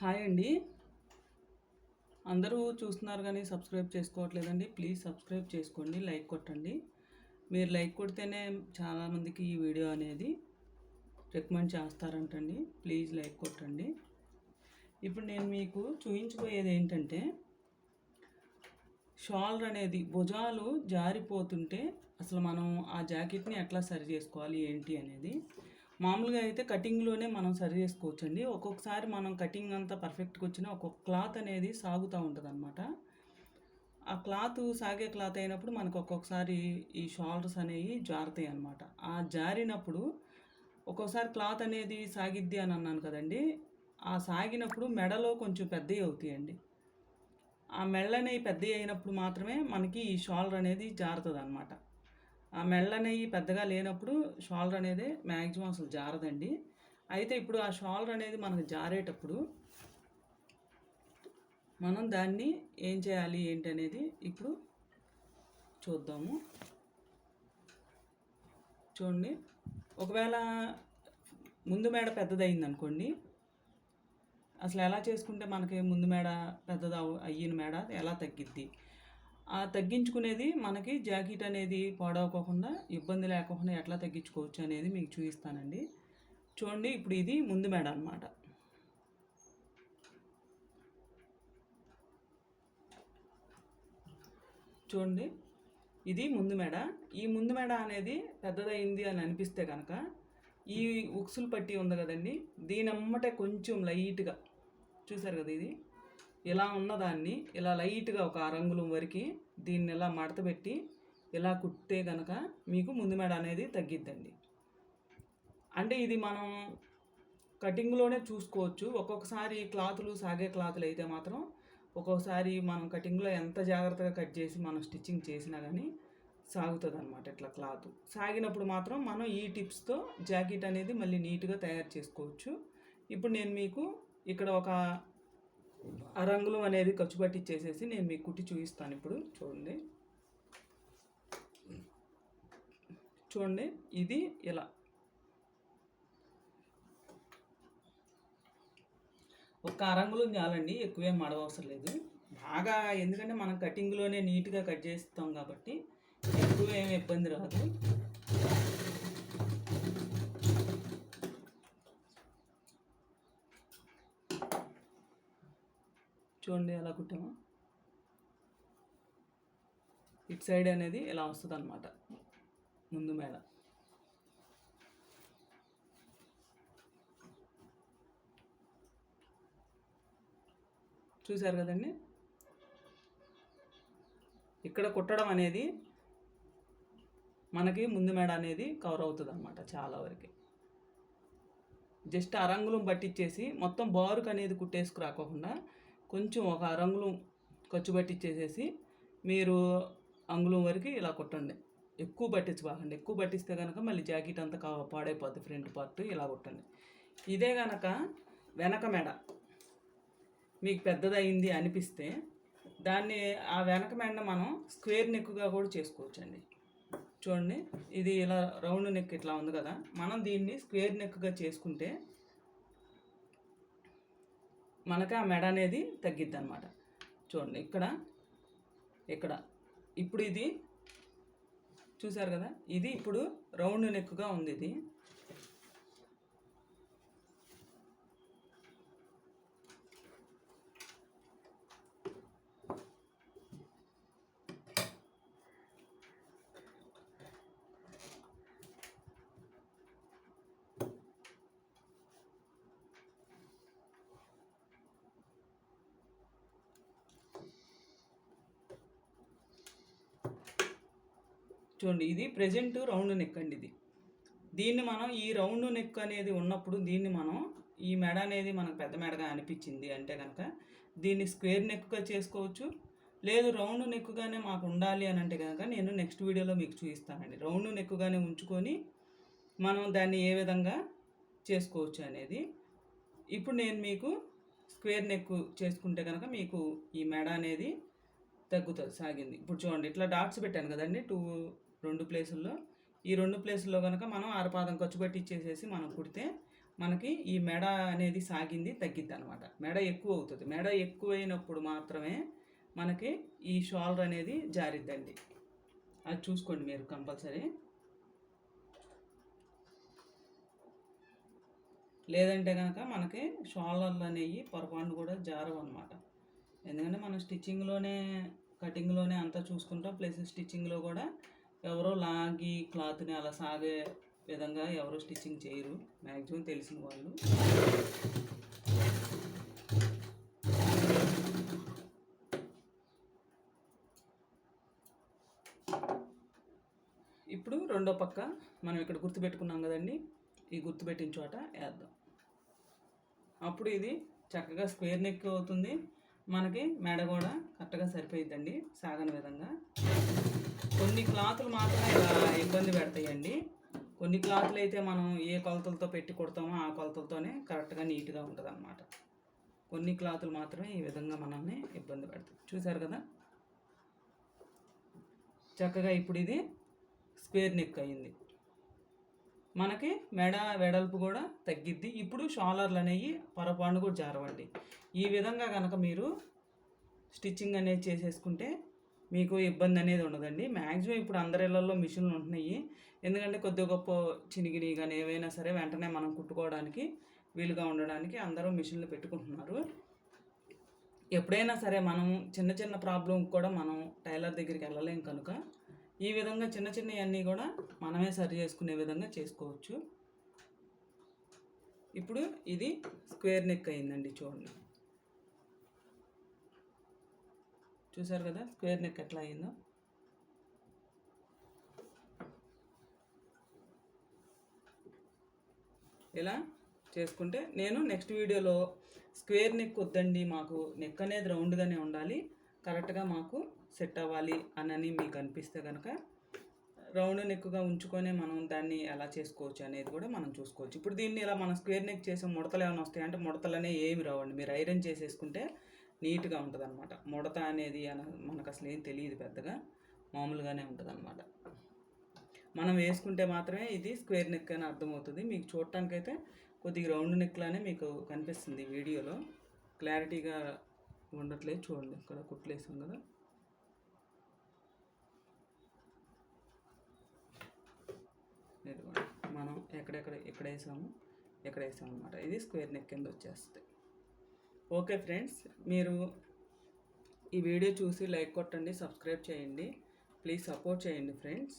Hi అండి. అందరూ చూస్తున్నారు కానీ సబ్స్క్రైబ్ చేసుకోవట్లేదండి. ప్లీజ్ సబ్స్క్రైబ్ చేసుకోండి లైక్ కొట్టండి. మీరు లైక్ కొడితేనే చాలామందికి ఈ వీడియో అనేది రికమెండ్ చేస్తారంటండి. ప్లీజ్ లైక్ కొట్టండి. ఇప్పుడు నేను మీకు చూపించబోయేది ఏంటంటే షాల్డర్ అనేది భుజాలు జారిపోతుంటే అసలు మనం ఆ జాకెట్ని ఎట్లా సరి చేసుకోవాలి ఏంటి అనేది మామూలుగా అయితే కటింగ్లోనే మనం సరి చేసుకోవచ్చండి. ఒక్కొక్కసారి మనం కటింగ్ అంతా పర్ఫెక్ట్గా వచ్చినా ఒక్కొక్క క్లాత్ అనేది సాగుతూ ఉంటుంది అనమాట ఆ క్లాత్ సాగే క్లాత్ అయినప్పుడు మనకు ఒక్కొక్కసారి ఈ షోల్డర్స్ అనేవి జారుతాయి అనమాట ఆ జారినప్పుడు ఒక్కోసారి క్లాత్ అనేది సాగిద్ది అని అన్నాను కదండి. ఆ సాగినప్పుడు మెడలో కొంచెం పెద్దవి అవుతాయండి ఆ మెళ్ళనేవి పెద్దవి అయినప్పుడు మాత్రమే మనకి ఈ షోల్డర్ అనేది జారుతుంది అనమాట ఆ మెళ్ళనేవి పెద్దగా లేనప్పుడు షోల్డర్ అనేది మ్యాక్సిమం అసలు జారదండి. అయితే ఇప్పుడు ఆ షోల్డర్ అనేది మనకు జారేటప్పుడు మనం దాన్ని ఏం చేయాలి ఏంటి అనేది ఇప్పుడు చూద్దాము. చూడండి. ఒకవేళ ముందు మేడ పెద్దదయింది అనుకోండి అసలు ఎలా చేసుకుంటే మనకి ముందు మేడ పెద్దది అయ్యిన మేడ ఎలా తగ్గిద్ది? ఆ తగ్గించుకునేది మనకి జాకెట్ అనేది పాడవకోకుండా ఇబ్బంది లేకుండా ఎట్లా తగ్గించుకోవచ్చు అనేది మీకు చూపిస్తానండి. చూడండి ఇప్పుడు ఇది ముందు మేడ అనమాట చూడండి ఇది ముందు మెడ. ఈ ముందు మెడ అనేది పెద్దదైంది అని అనిపిస్తే కనుక ఈ ఉక్సులు పట్టి ఉంది కదండి దీని అమ్మటే కొంచెం లైట్గా. చూసారు కదా ఇది? ఇలా ఉన్నదాన్ని ఇలా లైట్గా ఒక రంగులం వరకు దీన్ని ఇలా మడతపెట్టి ఇలా కుట్టే కనుక మీకు ముందు మెడ అనేది తగ్గిద్దండి. అంటే ఇది మనం కటింగ్లోనే చూసుకోవచ్చు. ఒక్కొక్కసారి క్లాతులు సాగే క్లాతులు అయితే మాత్రం ఒక్కొక్కసారి మనం కటింగ్లో ఎంత జాగ్రత్తగా కట్ చేసి మనం స్టిచ్చింగ్ చేసినా కానీ సాగుతుంది అనమాట ఇట్లా క్లాత్. సాగినప్పుడు మాత్రం మనం ఈ టిప్స్తో జాకెట్ అనేది మళ్ళీ నీట్గా తయారు చేసుకోవచ్చు. ఇప్పుడు నేను మీకు ఇక్కడ ఒక ఆ రంగులు అనేది ఖర్చు పట్టించేసేసి నేను మీకు కుట్టి చూపిస్తాను ఇప్పుడు. చూడండి. చూడండి ఇది ఇలా. ఒక్క అరంగులు చాలండి ఎక్కువేం మడవవసరం లేదు. బాగా ఎందుకంటే మనం కటింగ్లోనే నీట్గా కట్ చేస్తాం కాబట్టి ఎక్కువ ఏమి ఇబ్బంది రాదు. చూడండి ఎలా కుట్టామో. ఇట్ సైడ్ అనేది ఇలా వస్తుంది అనమాట ముందు మేడ చూశారు కదండి? ఇక్కడ కుట్టడం అనేది మనకి ముందు మేడ అనేది కవర్ అవుతుంది అనమాట చాలా వరకు. జస్ట్ అరంగులం పట్టించేసి మొత్తం బారుకు అనేది కుట్టేసుకురాకోకుండా కొంచెం ఒక అరంగులం ఖర్చు పట్టించేసేసి మీరు అంగుళం వరకు ఇలా కుట్టండి. ఎక్కువ పట్టించుకోకండి. ఎక్కువ పట్టిస్తే కనుక మళ్ళీ జాకెట్ అంతా కా పాడైపోద్ది ఫ్రంట్ పార్ట్ ఇలా కుట్టండి. ఇదే కనుక వెనక మెడ. మీకు పెద్దదయింది అనిపిస్తే దాన్ని ఆ వెనక మెడ మనం స్క్వేర్ నెక్గా కూడా చేసుకోవచ్చండి. చూడండి ఇది ఇలా రౌండ్ నెక్ ఇట్లా ఉంది కదా. మనం దీన్ని స్క్వేర్ నెక్గా చేసుకుంటే మనకి ఆ మెడ అనేది తగ్గిద్ది అనమాట చూడండి ఇక్కడ ఇక్కడ. ఇప్పుడు ఇది చూసారు కదా? ఇది ఇప్పుడు రౌండ్ నెక్గా ఉంది ఇది. చూడండి ఇది ప్రజెంట్ రౌండ్ నెక్ అండి ఇది. దీన్ని మనం ఈ రౌండ్ నెక్ అనేది ఉన్నప్పుడు దీన్ని మనం ఈ మెడ అనేది మనకు పెద్ద మెడగా అనిపించింది అంటే కనుక దీన్ని స్క్వేర్ నెక్గా చేసుకోవచ్చు. లేదు రౌండ్ నెక్గానే మాకు ఉండాలి అని అంటే కనుక నేను నెక్స్ట్ వీడియోలో మీకు చూపిస్తానండి. రౌండ్ నెక్గానే ఉంచుకొని మనం దాన్ని ఏ విధంగా చేసుకోవచ్చు అనేది. ఇప్పుడు నేను మీకు స్క్వేర్ నెక్ చేసుకుంటే కనుక మీకు ఈ మెడ అనేది తగ్గుతుంది సాగింది. ఇప్పుడు చూడండి ఇట్లా డాట్స్ పెట్టాను కదండి టూ రెండు ప్లేసుల్లో. ఈ రెండు ప్లేసుల్లో కనుక మనం ఆరపాదం ఖర్చు పెట్టి ఇచ్చేసేసి మనం కుడితే మనకి ఈ మెడ అనేది సాగింది తగ్గిద్ది అనమాట మెడ ఎక్కువ అవుతుంది. మెడ ఎక్కువైనప్పుడు మాత్రమే మనకి ఈ షోల్డర్ అనేది జారిద్దండి. అది చూసుకోండి మీరు కంపల్సరీ. లేదంటే కనుక మనకి షోల్డర్లు అనేవి పొరపాటు కూడా జారవు అనమాట ఎందుకంటే మనం స్టిచ్చింగ్లోనే కటింగ్లోనే అంతా చూసుకుంటాం. ప్లస్ స్టిచ్చింగ్లో కూడా ఎవరో లాగి క్లాత్ని అలా సాగే విధంగా ఎవరో స్టిచ్చింగ్ చేయరు. మ్యాక్సిమం తెలిసిన వాళ్ళు. ఇప్పుడు రెండో పక్క మనం ఇక్కడ గుర్తుపెట్టుకున్నాం కదండి. ఈ గుర్తుపెట్టిన చోట వేద్దాం. అప్పుడు ఇది చక్కగా స్క్వేర్ నెక్ అవుతుంది. మనకి మెడ కూడా కరెక్ట్గా సరిపోయిద్దండి. సాగని విధంగా. కొన్ని క్లాతులు మాత్రమే ఇలా ఇబ్బంది పెడతాయండి. కొన్ని క్లాతులు అయితే మనం ఏ కొలతలతో పెట్టి కుడతామో ఆ కొలతలతోనే కరెక్ట్గా నీట్గా ఉంటుంది అనమాట కొన్ని క్లాతులు మాత్రమే ఈ విధంగా మనల్ని ఇబ్బంది పెడతాయి. చూసారు కదా? చక్కగా ఇప్పుడు ఇది స్క్వేర్ నెక్ అయింది. మనకి మెడ వెడల్పు కూడా తగ్గిద్ది. ఇప్పుడు షాలర్లు అనేవి పొరపాటు కూడా జారవండి. ఈ విధంగా కనుక మీరు స్టిచ్చింగ్ అనేది చేసేసుకుంటే మీకు ఇబ్బంది అనేది ఉండదండి. మ్యాక్సిమం ఇప్పుడు అందరి ఇళ్ళలో మిషన్లు ఉంటున్నాయి. ఎందుకంటే కొద్ది గొప్ప చినిగిని కానీ ఏవైనా సరే వెంటనే మనం కుట్టుకోవడానికి వీలుగా ఉండడానికి అందరూ మిషన్లు పెట్టుకుంటున్నారు. ఎప్పుడైనా సరే మనం చిన్న చిన్న ప్రాబ్లం కూడా మనం టైలర్ దగ్గరికి వెళ్ళలేం కనుక ఈ విధంగా చిన్న చిన్నవన్నీ కూడా మనమే సరి చేసుకునే విధంగా చేసుకోవచ్చు. ఇప్పుడు ఇది స్క్వేర్ నెక్ అయిందండి చూడండి. చూసారు కదా? స్క్వేర్ నెక్ ఎట్లా అయిందో? ఇలా చేసుకుంటే నేను నెక్స్ట్ వీడియోలో స్క్వేర్ నెక్ వద్దండి మాకు నెక్ అనేది రౌండ్గానే ఉండాలి కరెక్ట్గా మాకు సెట్ అవ్వాలి అని మీకు అనిపిస్తే కనుక రౌండ్ నెక్గా ఉంచుకొని మనం దాన్ని ఎలా చేసుకోవచ్చు అనేది కూడా మనం చూసుకోవచ్చు. ఇప్పుడు దీన్ని ఇలా మనం స్క్వేర్ నెక్ చేసే ముడతలు ఏమైనా వస్తాయి అంటే ముడతలు ఏమి రావండి. మీరు ఐరన్ చేసేసుకుంటే నీట్గా ఉంటుంది అనమాట ముడత అనేది అన- మనకు అసలు ఏం తెలియదు పెద్దగా. మామూలుగానే ఉంటుంది అనమాట మనం వేసుకుంటే మాత్రమే ఇది స్క్వేర్ నెక్ అని అర్థమవుతుంది. మీకు చూడటానికైతే కొద్దిగా రౌండ్ నెక్ లానే మీకు కనిపిస్తుంది వీడియోలో. క్లారిటీగా ఉండట్లేదు చూడండి. ఇక్కడ కుట్లేసాం కదా. మనం ఎక్కడెక్కడ ఎక్కడ వేసాము ఎక్కడ వేసాం అనమాట ఇది స్క్వేర్ నెక్ కింద వచ్చేస్తుంది. ఓకే ఫ్రెండ్స్ మీరు ఈ వీడియో చూసి లైక్ కొట్టండి సబ్స్క్రైబ్ చేయండి. ప్లీజ్ సపోర్ట్ చేయండి ఫ్రెండ్స్.